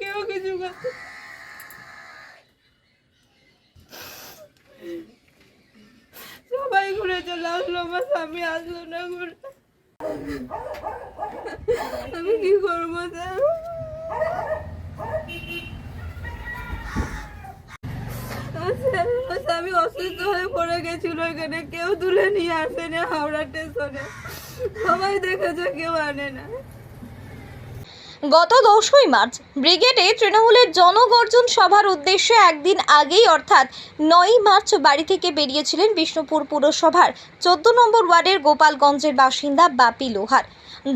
কেউ সবাই ঘুরে চলে আসলো, আমার স্বামী আসলো না ঘুরে আমি কি করব অসুস্থ হয়ে পড়ে গেছিল এখানে, কেউ তুলে নিয়ে আসে না হাওড়া স্টেশনে। সবাই দেখেছে, কেউ আনে না। গত দশই মার্চ, ব্রিগেডে তৃণমূলের জনগর্জন সভার উদ্দেশ্যে একদিন আগেই, অর্থাৎ নয়ই মার্চ, বাড়ি থেকে বেরিয়েছিলেন বিষ্ণুপুর পুরসভার চোদ্দ নম্বর ওয়ার্ডের গোপালগঞ্জের বাসিন্দা বাপি লোহার।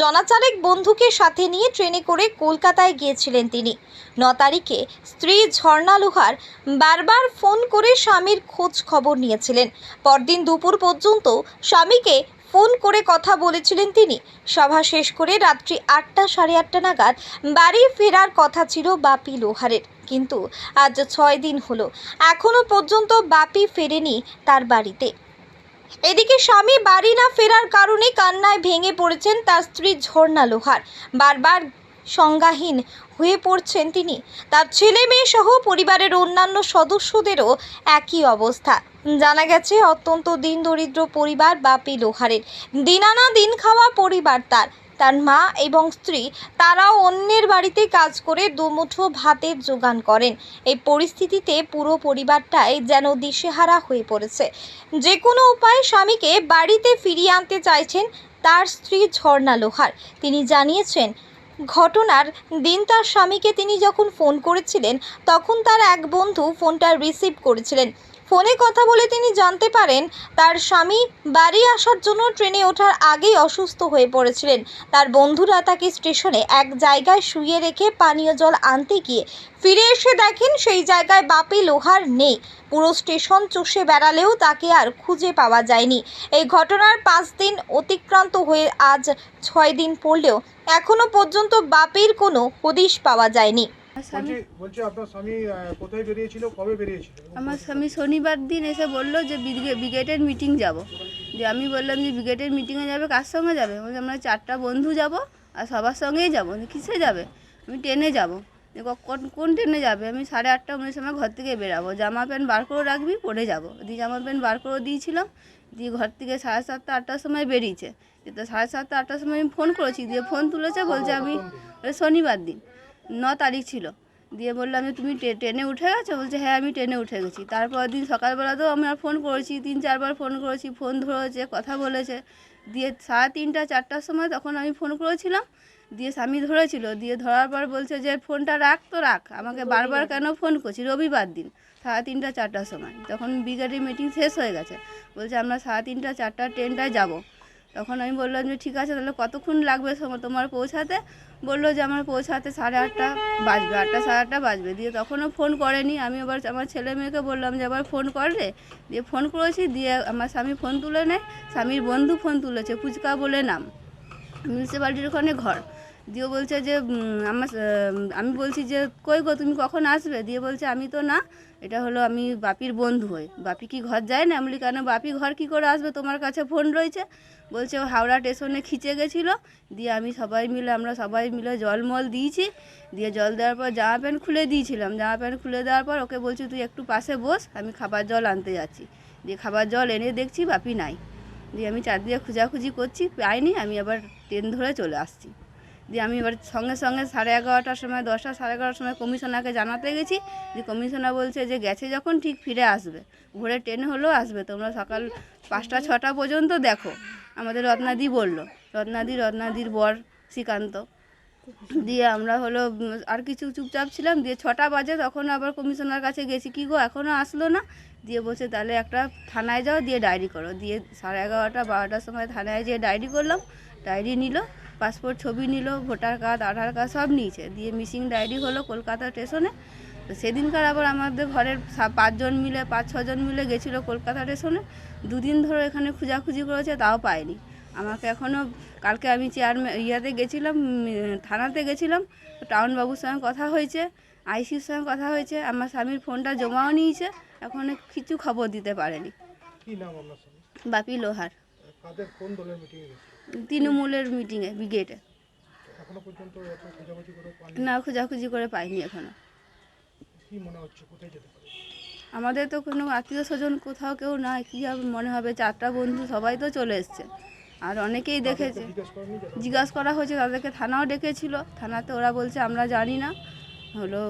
জনাচারেক বন্ধুকে সাথে নিয়ে ট্রেনে করে কলকাতায় গিয়েছিলেন তিনি। ন তারিখে স্ত্রী ঝর্ণা লোহার বারবার ফোন করে স্বামীর খোঁজ খবর নিয়েছিলেন। পরদিন দুপুর পর্যন্ত স্বামীকে ফোন করে কথা বলেছিলেন তিনি। সভা শেষ করে রাত্রি আটটা, সাড়ে আটটা নাগাদ বাড়ি ফেরার কথা ছিল বাপি লোহারের। কিন্তু আজ ছয় দিন হলো। এখনও পর্যন্ত বাপি ফেরেনি তার বাড়িতে। এদিকে স্বামী বাড়ি না ফেরার কারণে কান্নায় ভেঙে পড়েছেন তার স্ত্রী ঝর্ণা লোহার। বারবার সংজ্ঞাহীন হয়ে পড়ছেন তিনি। তার ছেলে মেয়ে সহ পরিবারের অন্যান্য সদস্যদেরও একই অবস্থা। জানা গেছে, অত্যন্ত দিন দরিদ্র পরিবার বাপি লোহারের। দিন আনা দিন খাওয়া পরিবার তার। তার মা এবং স্ত্রী, তারাও অন্যের বাড়িতে কাজ করে দুমুঠো ভাতের যোগান করেন। এই পরিস্থিতিতে পুরো পরিবারটাই যেন দিশেহারা হয়ে পড়েছে। যে কোনো উপায়ে স্বামীকে বাড়িতে ফিরিয়ে আনতে চাইছেন তার স্ত্রী ঝর্ণা লোহার। তিনি জানিয়েছেন ঘটনার দিন তার স্বামীকে তিনি যখন ফোন করেছিলেন, তখন তার এক বন্ধু ফোনটা রিসিভ করেছিলেন। ফোনে কথা বলে তিনি জানতে পারেন, তার স্বামী বাড়ি আসার জন্য ট্রেনে ওঠার আগেই অসুস্থ হয়ে পড়েছিলেন। তার বন্ধুরা তাকে স্টেশনে এক জায়গায় শুয়ে রেখে পানীয় জল আনতে গিয়ে ফিরে এসে দেখেন সেই জায়গায় বাপি লোহার নেই। পুরো স্টেশন চষে বেড়ালেও তাকে আর খুঁজে পাওয়া যায়নি। এই ঘটনার পাঁচ দিন অতিক্রান্ত হয়ে আজ ছয় দিন পড়লেও এখনও পর্যন্ত বাপের কোনো হদিশ পাওয়া যায়নি। বলছি বলছি আপনার স্বামী কোথায় বেরিয়েছিল? কবে বেরিয়েছিল? আমার স্বামী শনিবার দিন এসে বলল যে ব্রিগে- ব্রিগেডের মিটিং যাব। যে আমি বললাম যে ব্রিগেডের মিটিংয়ে যাবে? কার সঙ্গে যাবে? বলছে আমরা চারটা বন্ধু যাব আর সবার সঙ্গেই যাব। কিসে যাবে? আমি ট্রেনে যাব। কোন কোন ট্রেনে যাবে? আমি সাড়ে আটটা উনিশ সময় ঘর থেকে বেরাবো। জামা প্যান্ট বার করে রাখবি পরে যাব। দিয়ে জামা প্যান্ট বার করে দিয়েছিলাম। দিয়ে ঘর থেকে সাড়ে সাতটা আটটার সময় বেরিয়েছে। তো সাড়ে সাতটা আটটার সময় আমি ফোন করেছি। দিয়ে ফোন তুলেছে বলছে আমি শনিবার দিন। ন তারিখ ছিল। দিয়ে বললাম যে তুমি ট্রেনে উঠে গেছো? বলছে হ্যাঁ আমি ট্রেনে উঠে গেছি। তারপর দিন সকালবেলাতেও আমি আর ফোন করেছি তিন চারবার ফোন করেছি ফোন ধরেছে কথা বলেছে। দিয়ে সাড়ে তিনটা চারটার সময় তখন আমি ফোন করেছিলাম দিয়ে স্বামী ধরেছিল। দিয়ে ধরার পর বলছে যে ফোনটা রাখ তো রাখ। আমাকে বারবার কেন ফোন করছি রবিবার দিন সাড়ে তিনটা চারটার সময়। তখন ব্রিগেডের মিটিং শেষ হয়ে গেছে। বলছে আমরা সাড়ে তিনটা চারটার ট্রেনটায় যাব। তখন আমি বললাম যে ঠিক আছে, তাহলে কতক্ষণ লাগবে তোমার পৌঁছাতে? বলল যে আমার পৌঁছাতে সাড়ে আটটা বাজবে, আটটা সাড়ে আটটা বাজবে। দিয়ে তখনও ফোন করেনি। আমি আবার আমার ছেলে মেয়েকে বললাম যে আবার ফোন করলে? দিয়ে ফোন করেছি, দিয়ে আমার স্বামী ফোন তুলে নেয়। স্বামীর বন্ধু ফোন তুলেছে, ফুচকা বলে নাম। মিউনিসিপ্যালিটির ওখানে ঘর। দিয়ে বলছে যে আমার আমি বলছি যে, কই গো, তুমি কখন আসবে? দিয়ে বলছে, আমি তো না, এটা হলো আমি বাপির বন্ধু হই। বাপি কি ঘর যায় না? আমি কেন বাপি ঘর কি করে আসবে? তোমার কাছে ফোন রয়েছে? বলছে, ও হাওড়া স্টেশনে খিচে গেছিল। দিয়ে আমি সবাই মিলে, আমরা সবাই মিলে জল মল দিয়েছি। দিয়ে জল দেওয়ার পর জামা প্যান্ট খুলে দিয়েছিলাম। জামা প্যান্ট খুলে দেওয়ার পর ওকে বলছি, তুই একটু পাশে বস, আমি খাবার জল আনতে যাচ্ছি। দিয়ে খাবার জল এনে দেখছি বাপি নাই। দিয়ে আমি চারদিকে খোঁজাখুঁজি করছি, পাইনি। আমি আবার ট্রেন ধরে চলে আসছি। দিয়ে আমি এবার সঙ্গে সঙ্গে সাড়ে এগারোটার সময়, দশটা, সাড়ে এগারোটার সময় কমিশনারকে জানাতে গেছি যে কমিশনার বলছে যে গেছে যখন ঠিক ফিরে আসবে। ভোরে ট্রেন হলেও আসবে। তোমরা সকাল পাঁচটা, ছটা পর্যন্ত দেখো। আমাদের রত্নাদি বলল, রত্নাদি, রত্নাদির বর শ্রীকান্ত। দিয়ে আমরা হলো আর কিছু চুপচাপ ছিলাম। দিয়ে ছটা বাজে তখন আবার কমিশনার কাছে গেছি। কি গো এখনও আসলো না? দিয়ে বলছে, তাহলে একটা থানায় যাও, দিয়ে ডায়েরি করো। দিয়ে সাড়ে এগারোটা, বারোটার সময় থানায় যেয়ে ডায়েরি করলাম। ডায়েরি নিল পাসপোর্ট ছবি নিল ভোটার কার্ড আধার কার্ড সব নিয়েছে। দিয়ে মিসিং ডায়েরি হলো কলকাতা স্টেশনে। তো সেদিনকার আবার আমাদের ঘরের পাঁচজন মিলে পাঁচ ছজন মিলে গেছিল কলকাতা স্টেশনে। দুদিন ধরে এখানে খোঁজাখুঁজি করেছে তাও পায়নি। আমাকে এখনও কালকে আমি চেয়ারম্যান ইয়াতে গেছিলাম থানাতে গেছিলাম। টাউন বাবুর সঙ্গে কথা হয়েছে আইসির সঙ্গে কথা হয়েছে আমার স্বামীর ফোনটা জমাও নিয়েছে এখন কিছু খবর দিতে পারেনি। বাপি লোহার। কাদের কোন দলের মিটিংয়ে তৃণমূলের মিটিংয়ে ব্রিগেডে এখন এখনও পর্যন্ত এত খোঁজাখুঁজি করে পাননি না খোঁজাখুঁজি করে পাইনি এখনও। কি মনে হচ্ছে কোথায় যেতে পারে? আমাদের তো কোনো আত্মীয় স্বজন কোথাও কেউ নাই কী হবে মনে হবে? চারটা বন্ধু সবাই তো চলে এসছে। আর অনেকেই দেখেছে। জিজ্ঞাসা করা হয়েছে তাদেরকে থানাও ডেকেছিল। থানাতে ওরা বলছে আমরা জানি না। হলো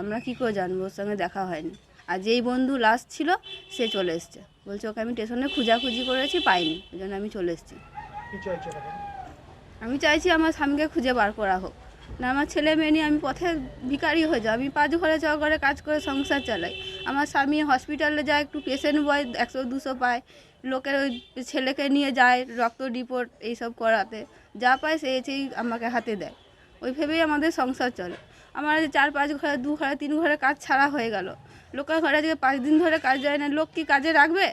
আমরা কী করে জানব? ওর সঙ্গে দেখা হয়নি। আর যেই বন্ধু লাস্ট ছিল সে চলে এসছে। বলছে ওকে আমি স্টেশনে খোঁজাখুঁজি করেছি পাইনি। ওই জন্য আমি চলে এসেছি। আমি চাইছি আমার স্বামীকে খুঁজে বার করা হোক। না আমার ছেলে মেয়ে নিয়ে আমি পথে ভিখারি হয়ে যাও আমি পাঁচ ঘরে ছ ঘরে কাজ করে সংসার চালাই। আমার স্বামী হসপিটালে যায় একটু পেশেন্ট বয় একশো দুশো পায়। লোকের ওই ছেলেকে নিয়ে যায় রক্ত রিপোর্ট এইসব করাতে। যা পায় সে এসেই আমাকে হাতে দেয়। ওই ভেবেই আমাদের সংসার চলে। আমার চার পাঁচ ঘরে দু ঘরে তিন ঘরে কাজ ছাড়া হয়ে গেল। লোকের ঘরে আজকে পাঁচ দিন ধরে কাজ যায় না, লোক কি কাজে রাখবে?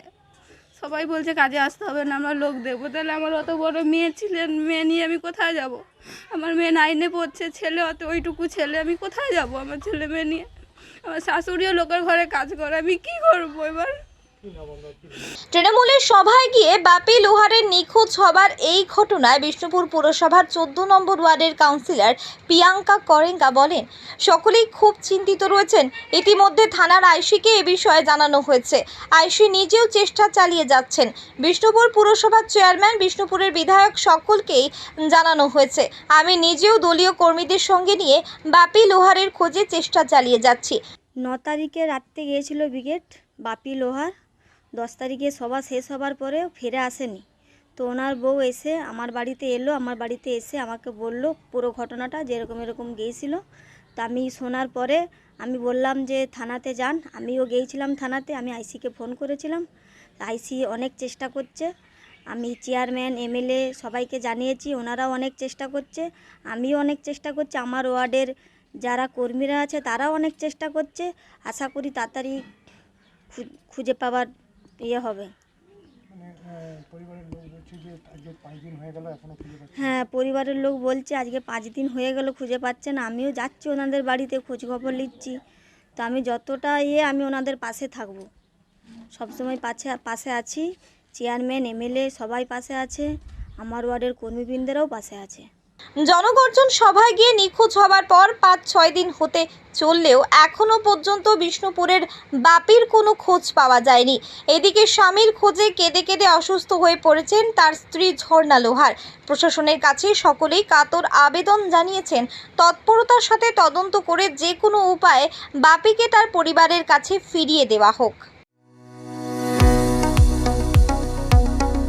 সবাই বলছে কাজে আসতে হবে না, আমরা লোক দেবো। তাহলে আমার অত বড় মেয়ে ছিলেন মেয়ে নিয়ে আমি কোথায় যাব? আমার মেয়ে নাইনে পড়ছে, ছেলে অত, ওইটুকু ছেলে, আমি কোথায় যাব আমার ছেলে মেয়ে নিয়ে? আমার শাশুড়িও লোকের ঘরে কাজ করে, আমি কি করব এবার? তৃণমূলের সভায় গিয়ে বাপি লোহারের নিখোঁজ হবার এই ঘটনায় বিষ্ণুপুর পুরসভার চোদ্দ নম্বর ওয়ার্ডের কাউন্সিলর প্রিয়াঙ্কা করেঙ্কা বলেন, সকলেই খুব চিন্তিত রয়েছেন। ইতিমধ্যে থানার আইসিকে এ বিষয়ে জানানো হয়েছে। আইসি নিজেও চেষ্টা চালিয়ে যাচ্ছেন। বিষ্ণুপুর পুরসভার চেয়ারম্যান বিষ্ণুপুরের বিধায়ক সকলকেই জানানো হয়েছে। আমি নিজেও দলীয় কর্মীদের সঙ্গে নিয়ে বাপি লোহারের খোঁজে চেষ্টা চালিয়ে যাচ্ছি। ন তারিখে রাত্রে গিয়েছিল ব্রিগেড বাপি লোহার দশ তারিখে সভা শেষ হবার পরেও ফিরে আসেনি। তো ওনার বউ এসে আমার বাড়িতে এলো, আমার বাড়িতে এসে আমাকে বলল পুরো ঘটনাটা যেরকম এরকম গিয়েছিল। তা আমি শোনার পরে আমি বললাম যে, থানাতে যান। আমিও গিয়েছিলাম থানাতে, আমি আইসিকে ফোন করেছিলাম। আইসি অনেক চেষ্টা করছে। আমি চেয়ারম্যান, এমএলএ সবাইকে জানিয়েছি, ওনারাও অনেক চেষ্টা করছে। আমিও অনেক চেষ্টা করছি। আমার ওয়ার্ডের যারা কর্মীরা আছে, তারাও অনেক চেষ্টা করছে। আশা করি তাড়াতাড়ি খুঁজে পাওয়ার ইয়ে হবে। মানে হয়ে। হ্যাঁ পরিবারের লোক বলছে আজকে পাঁচ দিন হয়ে গেল খুঁজে পাচ্ছে না। আমিও যাচ্ছি ওনাদের বাড়িতে খোঁজ খবর নিচ্ছি। তো আমি যতটা ইয়ে আমি ওনাদের পাশে থাকব। সবসময় পাশে পাশে আছি। চেয়ারম্যান এমএলএ সবাই পাশে আছে। আমার ওয়ার্ডের কর্মীবৃন্দেরাও পাশে আছে। জনগর্জন সভায় গিয়ে নিখোঁজ হবার পর পাঁচ ছয় দিন হতে চললেও এখনও পর্যন্ত বিষ্ণুপুরের বাপির কোনো খোঁজ পাওয়া যায়নি। এদিকে স্বামীর খোঁজে কেঁদে কেঁদে অসুস্থ হয়ে পড়েছেন তার স্ত্রী ঝর্ণা লোহার। প্রশাসনের কাছে সকলেই কাতর আবেদন জানিয়েছেন। তৎপরতার সাথে তদন্ত করে যে কোনো উপায়ে বাপিকে তার পরিবারের কাছে ফিরিয়ে দেওয়া হোক।